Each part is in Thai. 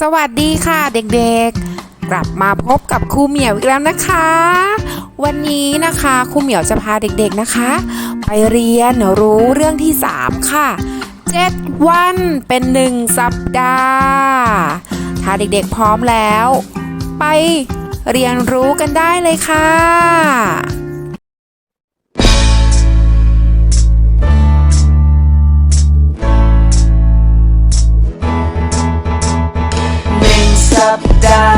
สวัสดีค่ะเด็กๆ กลับมาพบกับครูเหมียวอีกแล้วนะคะ วันนี้นะคะครูเหมียวจะพาเด็กๆนะคะ ไปเรียนรู้เรื่องที่ 3 ค่ะ 7 วันเป็น 1 สัปดาห์ ถ้าเด็กๆพร้อมแล้ว ไปเรียนรู้กันได้เลยค่ะ นึ่งสัปดา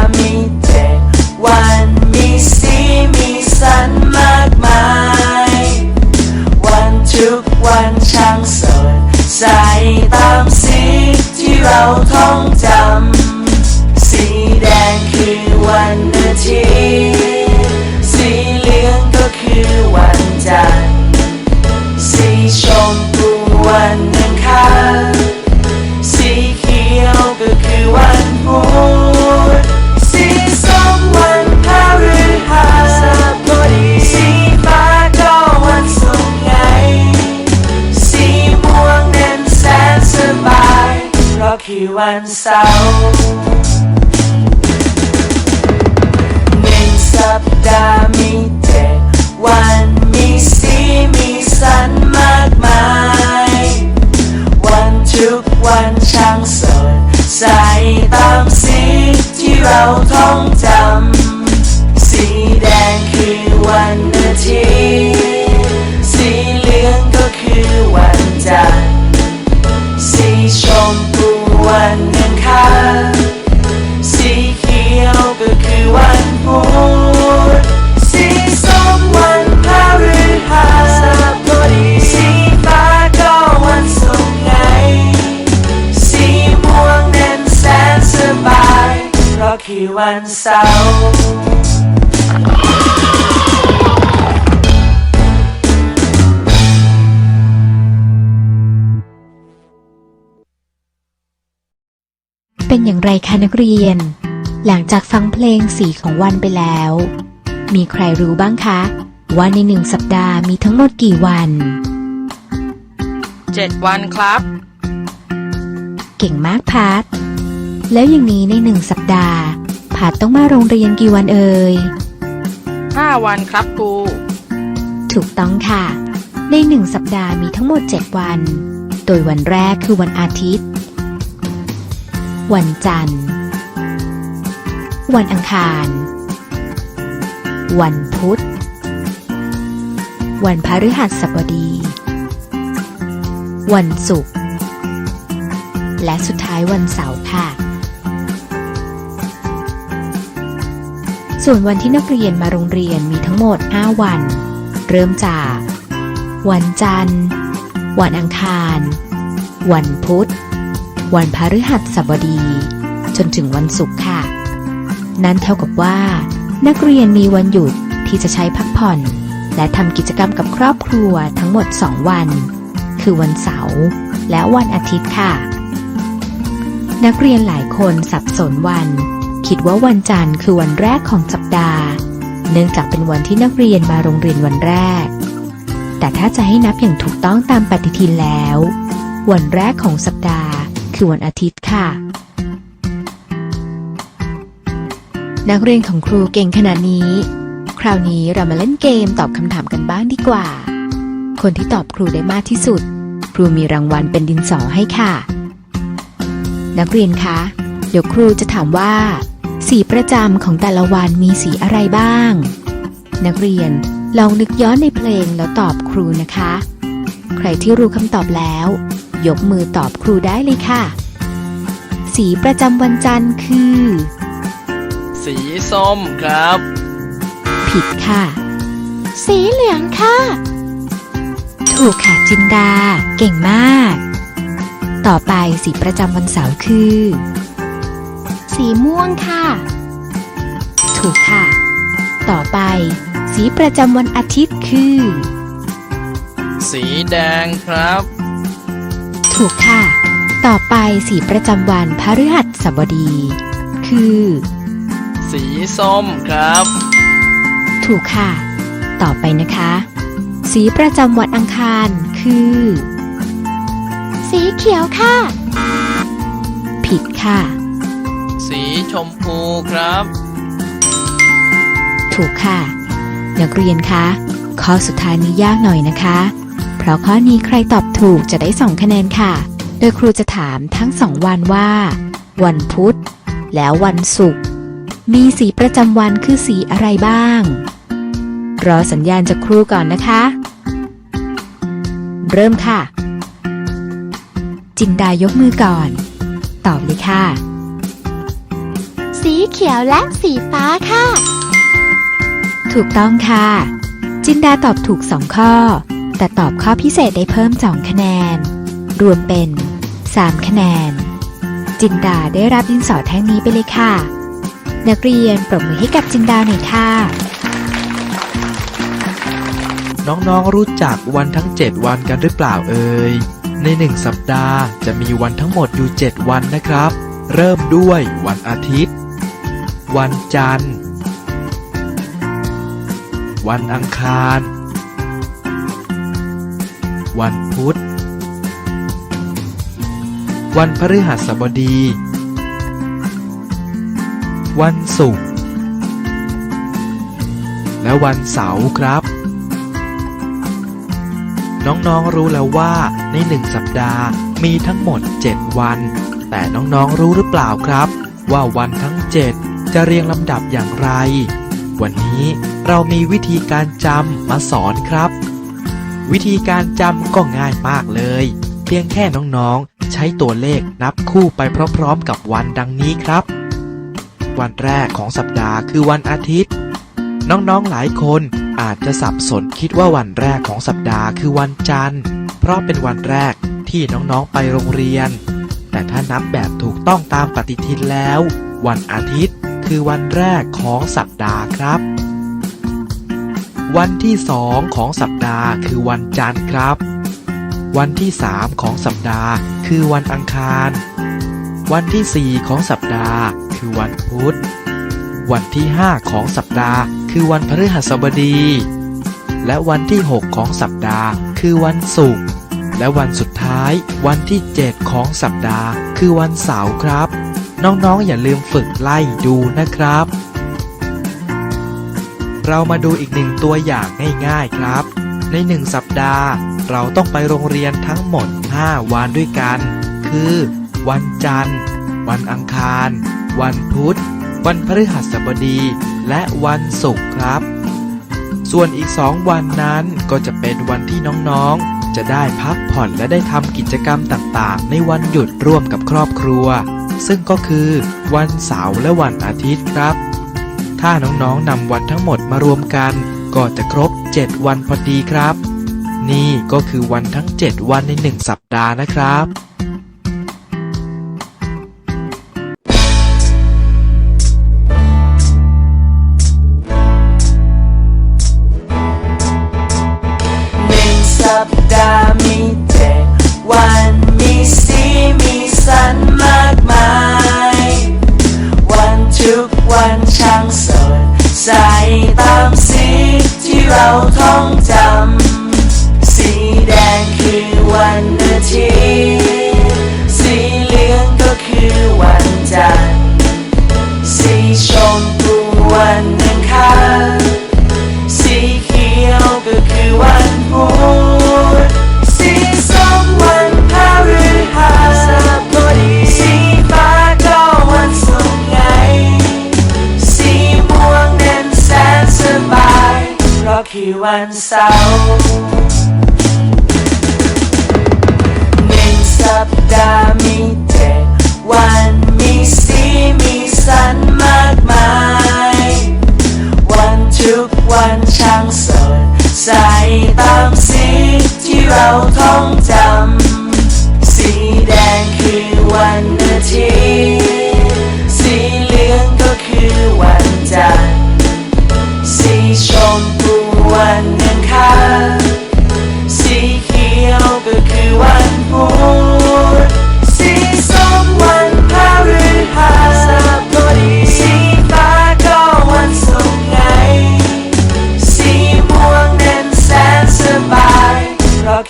คือวันเสาร์หนึ่งสัปดาห์มีเจ็ดวันมีสีมีสันมากมาย วันทุกวันช่างสดใสตามสีที่เราท่อง วันเสาร์เป็นอย่างไรคะนักเรียน หลังจากฟังเพลงสีของวันไปแล้ว มีใครรู้บ้างคะ ว่าในหนึ่งสัปดาห์มีทั้งหมดกี่วันเจ็ดวันครับ เก่งมากพาร์ทแล้วอย่างนี้ในหนึ่งสัปดาห์ พาร์ทต้องมาโรงเรียนกี่วันเอ่ยห้าวันครับครู ถูกต้องค่ะ ในหนึ่งสัปดาห์มีทั้งหมด 7 วัน โดยวันแรกคือวันอาทิตย์ วันจันทร์ วันอังคาร วันพุธ วันพฤหัสบดี วันศุกร์ และสุดท้ายวันเสาร์ค่ะ ส่วนวันที่นักเรียนมาโรงเรียนมีทั้งหมด 5 วัน เริ่มจาก วันจันทร์ วันอังคาร วันพุธ วันพฤหัสบดี จนถึงวันศุกร์ค่ะ นั่นเท่ากับว่า นักเรียนมีวันหยุดที่จะใช้พักผ่อน และทำกิจกรรมกับครอบครัวทั้งหมด 2 วัน คือวันเสาร์และวันอาทิตย์ค่ะ นักเรียนหลายคนสับสนวัน คิดว่าวันจันทร์คือวันแรกของสัป ดาห์ เนื่องจากเป็นวันที่นักเรียนมาโรงเรียนวันแรก แต่ถ้าจะให้นับอย่างถูกต้องตามปฏิทินแล้ว วันแรกของสัปดาห์ คือวันอาทิตย์ค่ะ นักเรียนของครูเก่งขนาดนี้ คราวนี้เรามาเล่นเกมตอบคำถามกันบ้างดีกว่า คนที่ตอบครูได้มากที่สุด ครูมีรางวัลเป็นดินสอให้ค่ะ นักเรียนคะ เดี๋ยวครูจะถามว่า สีประจำของแต่ละวันมีสีอะไรบ้าง นักเรียนลองนึกย้อนในเพลงแล้วตอบครูนะคะ ใครที่รู้คำตอบแล้ว ยกมือตอบครูได้เลยค่ะ สีประจำวันจันทร์คือ สีส้มครับ ผิดค่ะ สีเหลืองค่ะ ถูกค่ะจินดา เก่งมาก ต่อไปสีประจำวันเสาร์คือ สีม่วงค่ะ ถูกค่ะ ต่อไป สีประจำวันอาทิตย์คือ สีแดงครับ ถูกค่ะ ต่อไปสีประจำวันพฤหัสบดี คือ สีส้มครับ ถูกค่ะ ต่อไปนะคะ สีประจำวันอังคารคือ สีเขียวค่ะ ผิดค่ะ สีชมพูครับ ถูกค่ะนักเรียนคะ ข้อสุดท้ายนี้ยากหน่อยนะคะ เพราะข้อนี้ใครตอบถูกจะได้สองคะแนนค่ะ โดยครูจะถามทั้งสองวันว่า วันพุธ แล้ววันศุกร์มีสีประจำวันคือสีอะไรบ้าง รอสัญญาณจากครูก่อนนะคะ เริ่มค่ะ จินดายกมือก่อน ตอบเลยค่ะ สีเขียวและสีฟ้าค่ะ ถูกต้องค่ะ จินดาตอบถูก 2 ข้อ แต่ตอบข้อพิเศษได้เพิ่ม 2 คะแนน รวมเป็น 3 คะแนน จินดาได้รับดินสอแท่งนี้ไปเลยค่ะ นักเรียนปรบมือให้กับจินดาหน่อยค่ะน้องๆ รู้จักวันทั้ง 7 วันกันหรือเปล่าเอ่ย ในหนึ่งสัปดาห์จะมีวันทั้งหมดอยู่ 7 วันนะครับ เริ่มด้วยวันอาทิตย์ วันจันทร์ วันอังคาร วันพุธ วันพฤหัสบดี วันศุกร์ และวันเสาร์ครับน้องๆ รู้แล้วว่าในหนึ่งสัปดาห์มีทั้งหมด 7 วัน แต่น้องๆ รู้หรือเปล่าครับ ว่าวันทั้ง 7 จะเรียงลำดับอย่างไร วันนี้เรามีวิธีการจำมาสอนครับ วิธีการจำก็ง่ายมากเลย เพียงแค่น้องๆ ใช้ตัวเลขนับคู่ไปพร้อมๆ กับวันดังนี้ครับ วันแรกของสัปดาห์คือวันอาทิตย์ น้องๆหลายคนอาจจะสับสนคิดว่าวันแรกของสัปดาห์คือวันจันทร์ เพราะเป็นวันแรกที่น้องๆไปโรงเรียน แต่ถ้านับแบบถูกต้องตามปฏิทินแล้ว วันอาทิตย์ คือวันแรกของสัปดาห์ครับ วันที่สองของสัปดาห์คือวันจันทร์ครับ วันที่สามของสัปดาห์คือวันอังคาร วันที่สี่ของสัปดาห์คือวันพุธ วันที่5ของสัปดาห์คือวันพฤหัสบดี และวันที่6ของสัปดาห์คือวันศุกร์ และวันสุดท้าย วันที่7ของสัปดาห์คือวันเสาร์ครับ น้องๆ อย่าลืมฝึกไล่ดูนะครับ เรามาดูอีกหนึ่งตัวอย่างง่ายๆครับ ในหนึ่งสัปดาห์ เราต้องไปโรงเรียนทั้งหมด 5 วันด้วยกัน คือ วันจันทร์ วันอังคาร วันพุธ วันพฤหัสบดี และวันศุกร์ครับ ส่วนอีกสองวันนั้นก็จะเป็นวันที่น้องๆ จะได้พักผ่อนและได้ทำกิจกรรมต่างๆ ในวันหยุดร่วมกับครอบครัว ซึ่งก็คือวันเสาร์และวันอาทิตย์ครับ ถ้าน้องๆนำวันทั้งหมดมารวมกัน ก็จะครบ 7 วันพอดีครับ นี่ก็คือวันทั้ง 7 วันใน 1 สัปดาห์นะครับ ตามสีที่เราท่อง วันเสาร์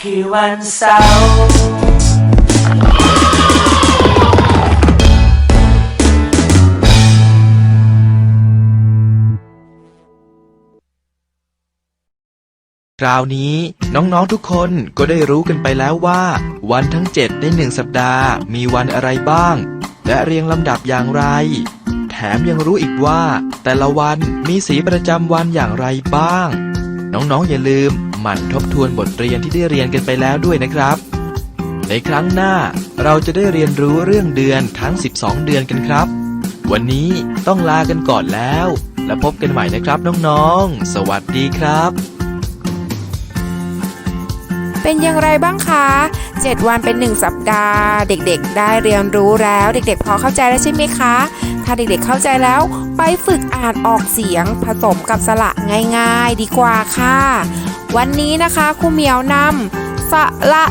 คือวันเสาร์คราวนี้น้องๆทุกคนก็ได้รู้กันไปแล้วว่า วันทั้ง 7 ในหนึ่งสัปดาห์ มีวันอะไรบ้าง และเรียงลำดับอย่างไร แถมยังรู้อีกว่า แต่ละวันมีสีประจำวันอย่างไรบ้าง น้องๆอย่าลืม หมั่นทบทวนบทเรียนที่ได้เรียนกันไปแล้วด้วยนะครับ ในครั้งหน้าเราจะได้เรียนรู้เรื่องเดือนทั้ง 12 เดือนกันครับ วันนี้ต้องลากันก่อนแล้ว แล้วพบกันใหม่นะครับน้องๆ สวัสดีครับ เป็นอย่างไรบ้างคะ 7 วันเป็น 1 สัปดาห์ เด็กๆ ได้เรียนรู้แล้ว เด็กๆ พอเข้าใจแล้วใช่ไหมคะ ถ้าเด็กๆ เข้าใจแล้วไปฝึกอ่านออกเสียงผสมกับสระง่าย ๆ ดีกว่าค่ะ วันนี้นะคะครูเหมียวนำสระ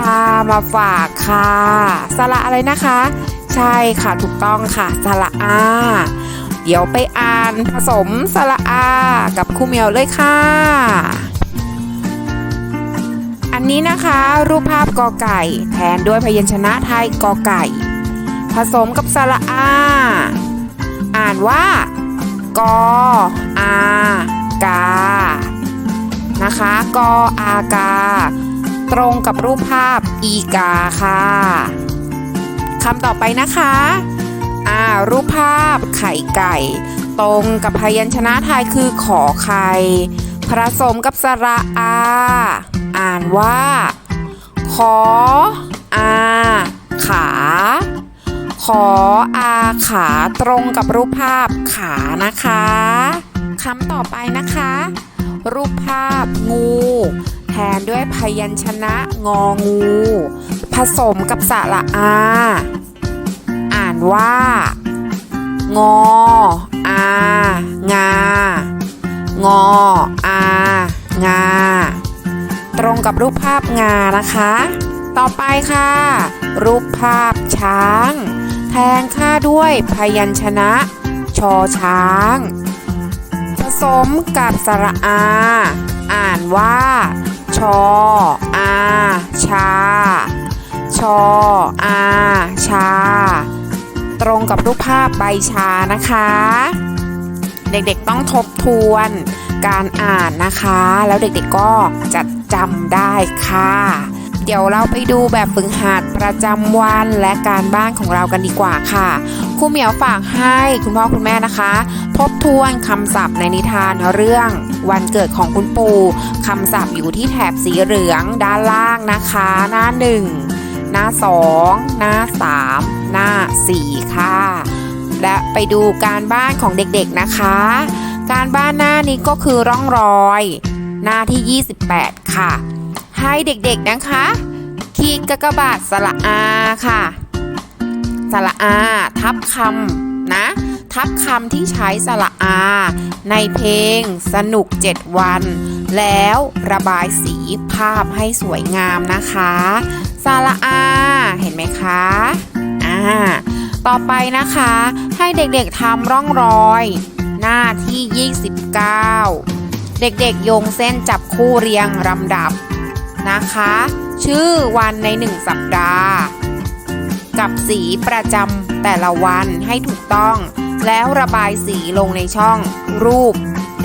อามาฝากค่ะสระอะไรนะคะ ใช่ค่ะถูกต้องค่ะสระอาเดี๋ยวไปอ่านผสมสระอา กับครูเหมียวเลยค่ะ อันนี้นะคะ รูปภาพกอไก่ แทนด้วยพยัญชนะไทยกอไก่ ผสมกับสระอา อ่านว่ากออากา นะคะ กออากา ตรงกับรูปภาพอีกาค่ะคำต่อไปนะคะอ่ารูปภาพไข่ไก่ ตรงกับพยัญชนะไทยคือขอไข่ผสมกับสระอา อ่านว่า ขออาขา ขออาขาตรงกับรูปภาพขานะคะคำต่อไปนะคะ รูปภาพงู แทนด้วยพยัญชนะงองู ผสมกับสระอา อ่านว่า งอ อา งา งอ อา งา ตรงกับรูปภาพงานะคะ ต่อไปค่ะ รูปภาพช้าง แทนค่าด้วยพยัญชนะ ชอช้าง สมกับสระอา อ่านว่า ชอ อา ชา ชอ อา ชา ตรงกับรูปภาพใบชานะคะ เด็กๆต้องทบทวนการอ่านนะคะ แล้วเด็กๆก็จะจำได้ค่ะ เดี๋ยวเราไปดูแบบฝึกหัดประจำวันและการบ้านของเรากันดีกว่าค่ะครูเหมียวฝากให้คุณพ่อคุณแม่นะคะ ทบทวนคำศัพท์ในนิทานเรื่องวันเกิดของคุณปู่คำศัพท์อยู่ที่แถบสีเหลืองด้านล่างนะคะ หน้า 1 หน้า 2 หน้า 3 หน้า 4 ค่ะ และไปดูการบ้านของเด็กๆนะคะ การบ้านหน้านี้ก็คือร่องรอย หน้าที่ 28 ค่ะ ให้เด็กๆนะคะขีดกากบาทสระอาค่ะ สระอา ทับคำนะ ทับคำที่ใช้สระอา ในเพลงสนุก 7 วัน แล้วระบายสีภาพให้สวยงามนะคะสระอา เห็นไหมคะอ่าต่อไปนะคะ ให้เด็กๆทำร่องรอย หน้าที่ 29 เด็กๆโยงเส้นจับคู่เรียงลำดับ นะคะ ชื่อวันใน 1 สัปดาห์ กับสีประจำแต่ละวันให้ถูกต้อง แล้วระบายสีลงในช่อง รูป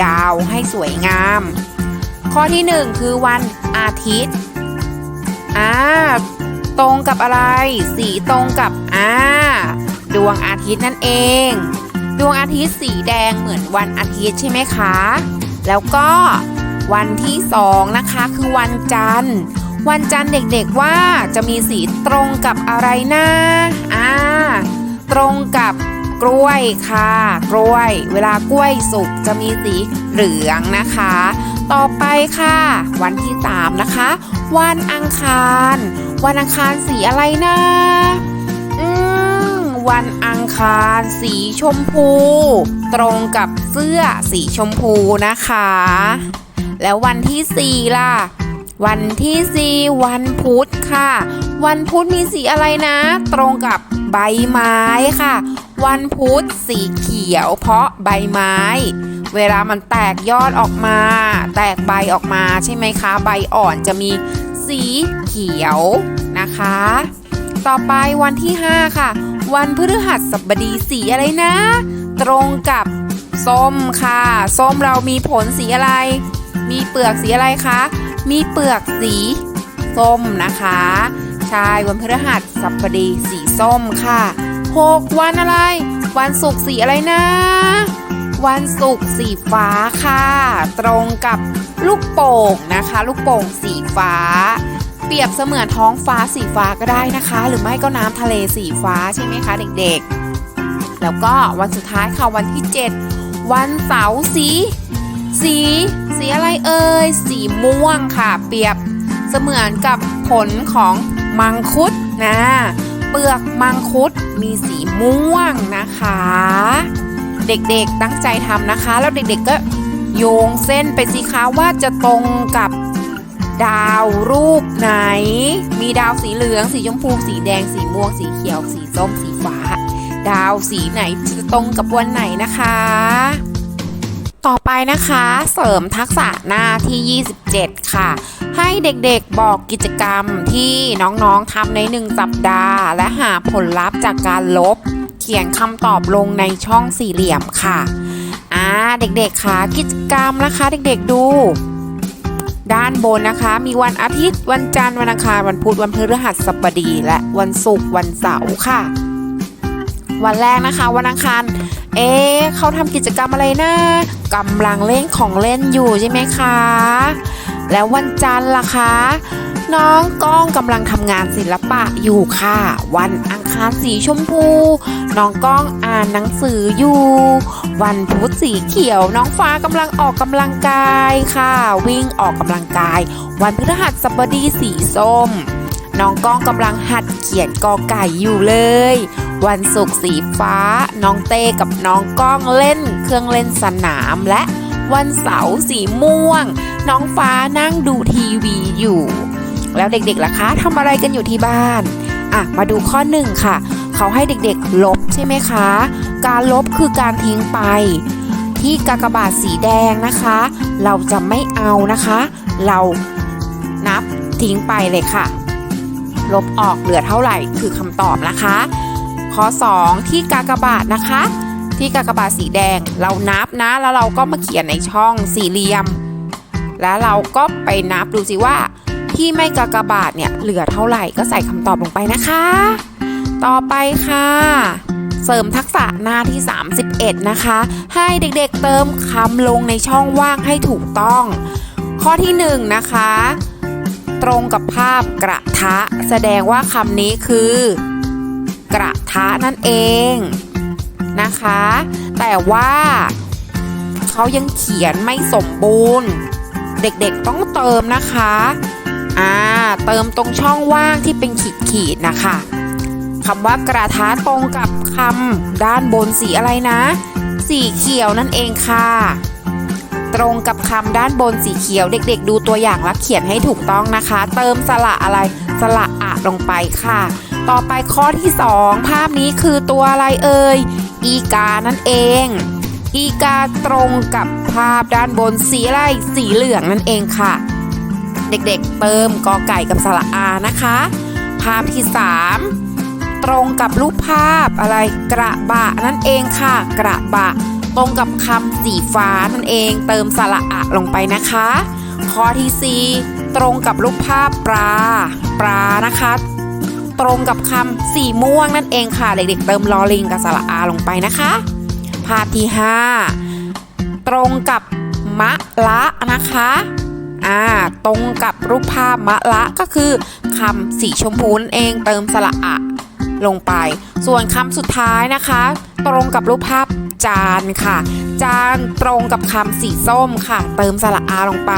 ดาวให้สวยงาม ข้อที่ 1 คือวันอาทิตย์อ่าตรงกับอะไร สีตรงกับอ่าดวงอาทิตย์นั่นเอง ดวงอาทิตย์สีแดงเหมือนวันอาทิตย์ใช่ไหมคะ แล้วก็ วันที่สองนะคะคือวันจันทร์ วันจันทร์เด็กๆว่าจะมีสีตรงกับอะไรนะอ่าตรงกับกล้วยค่ะ กล้วย เวลากล้วยสุกจะมีสีเหลืองนะคะ ต่อไปค่ะ วันที่สามนะคะ วันอังคาร วันอังคารสีอะไรนะอืมวันอังคารสีชมพู ตรงกับเสื้อสีชมพูนะคะ แล้ววันที่สี่ล่ะ วันที่สี่วันพุธค่ะ วันพุธมีสีอะไรนะ ตรงกับใบไม้ค่ะ วันพุธสีเขียว เพราะใบไม้ เวลามันแตกยอดออกมา แตกใบออกมาใช่ไหมคะ ใบอ่อนจะมีสีเขียวนะคะ ต่อไปวันที่ 5 ค่ะ วันพฤหัสบดีสีอะไรนะ ตรงกับส้มค่ะ ส้มเรามีผลสีอะไร มีเปลือกสีอะไรคะ มีเปลือกสีส้มนะคะ ใช่วันพฤหัสบดีสีส้มค่ะหกวันอะไร วันศุกร์สีอะไรนะ วันศุกร์สีฟ้าค่ะ ตรงกับลูกโป่งนะคะ ลูกโป่งสีฟ้า เปรียบเสมือนท้องฟ้าสีฟ้าก็ได้นะคะ หรือไม่ก็น้ำทะเลสีฟ้าใช่ไหมคะเด็กๆ แล้วก็วันสุดท้ายค่ะวันที่ 7 วันเสาร์สี สี สีอะไรเอ่ย สีม่วงค่ะ เปรียบเสมือนกับผลของมังคุดนะ เปลือกมังคุดมีสีม่วงนะคะ เด็กๆตั้งใจทำนะคะ แล้วเด็กๆก็โยงเส้นไปสิคะว่าจะตรงกับดาวรูปไหน มีดาวสีเหลือง สีชมพู สีแดง สีม่วง สีเขียว สีส้ม สีฟ้า ดาวสีไหนจะตรงกับวันไหนนะคะ ต่อไปนะคะเสริมทักษะหน้าที่ 27 ค่ะ ให้เด็กๆบอกกิจกรรมที่น้องๆทำใน1สัปดาห์ และหาผลลัพธ์จากการลบ เขียนคำตอบลงในช่องสี่เหลี่ยมค่ะอ่าเด็กๆค่ะกิจกรรมนะคะ เด็กๆดู ด้านบนนะคะ มีวันอาทิตย์ วันจันทร์วันอังคารวันพุธวันพฤหัสบดี และวันศุกร์วันเสาร์ค่ะ วันแรกนะคะ วันอังคารเอ๊ เขาทำกิจกรรมอะไรนะกำลังเล่นของเล่นอยู่ใช่ไหมคะ แล้ววันจันทร์ล่ะคะ น้องก้องกำลังทำงานศิลปะอยู่ค่ะ วันอังคารสีชมพู น้องก้องอ่านหนังสืออยู่ วันพุธสีเขียว น้องฟ้ากำลังออกกำลังกายค่ะ วิ่งออกกำลังกาย วันพฤหัสบดีสีส้มน้องก้องกำลังหัดเขียนกอไก่อยู่เลย วันศุกร์สีฟ้า น้องเต้กับน้องก้องเล่น เครื่องเล่นสนามและวันเสาร์สีม่วง น้องฟ้านั่งดูทีวีอยู่ แล้วเด็กๆล่ะคะทำอะไรกันอยู่ที่บ้านอะมาดูข้อหนึ่งค่ะ เขาให้เด็กๆลบใช่ไหมคะ การลบคือการทิ้งไป ที่กากบาทสีแดงนะคะ เราจะไม่เอานะคะ เรานับทิ้งไปเลยค่ะ ลบออกเหลือเท่าไหร่คือคำตอบนะคะ ข้อ 2 ที่กากบาทนะคะ ที่กากบาทสีแดงเรานับนะ แล้วเราก็มาเขียนในช่องสี่เหลี่ยม แล้วเราก็ไปนับดูสิว่า ที่ไม่กากบาทเนี่ยเหลือเท่าไหร่ก็ใส่คำตอบลงไปนะคะ ต่อไปค่ะ เสริมทักษะหน้าที่ 31 นะคะ ให้เด็กๆเติมคำลงในช่องว่างให้ถูกต้อง ข้อที่1นะคะ ตรงกับภาพกระทะ แสดงว่าคำนี้คือ กระทะนั่นเองนะคะ แต่ว่าเขายังเขียนไม่สมบูรณ์ เด็กๆต้องเติมนะคะอ่าเติมตรงช่องว่างที่เป็นขีดๆนะคะคำว่ากระทะตรงกับคำด้านบนสีอะไรนะ สีเขียวนั่นเองค่ะ ตรงกับคำด้านบนสีเขียว เด็กๆ ดูตัวอย่างและเขียนให้ถูกต้องนะคะ เติมสระอะไรสระอะลงไปค่ะ ต่อไปข้อที่ 2 ภาพนี้คือตัวอะไรเอ่ย อีกานั่นเอง อีกาตรงกับภาพด้านบนสีอะไรสีเหลืองนั่นเองค่ะ เด็กๆเติมกอไก่กับสระอานะคะ ภาพที่ 3 ตรงกับรูปภาพอะไรกระบะนั่นเองค่ะ กระบะ ตรงกับคำสีฟ้านั่นเอง เติมสระอะลงไปนะคะ ข้อที่ 4 ตรงกับรูปภาพปลาปลานะคะ ตรงกับคำสีม่วงนั่นเองค่ะ เด็กๆเติมลอลิงกับสระอาลงไปนะคะ ภาพที่ 5 ตรงกับมะละนะคะอ่าตรงกับรูปภาพมะละก็คือคำสีชมพูนั่นเองเติมสระอะลงไป ส่วนคำสุดท้ายนะคะ ตรงกับรูปภาพจานค่ะ จานตรงกับคำสีส้มค่ะ เติมสระอาลงไป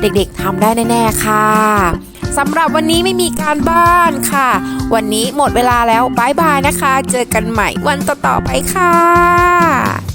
เด็กๆทำได้แน่ๆค่ะ สำหรับวันนี้ไม่มีการบ้านค่ะ วันนี้หมดเวลาแล้วบายบายนะคะ เจอกันใหม่วันต่อๆไปค่ะ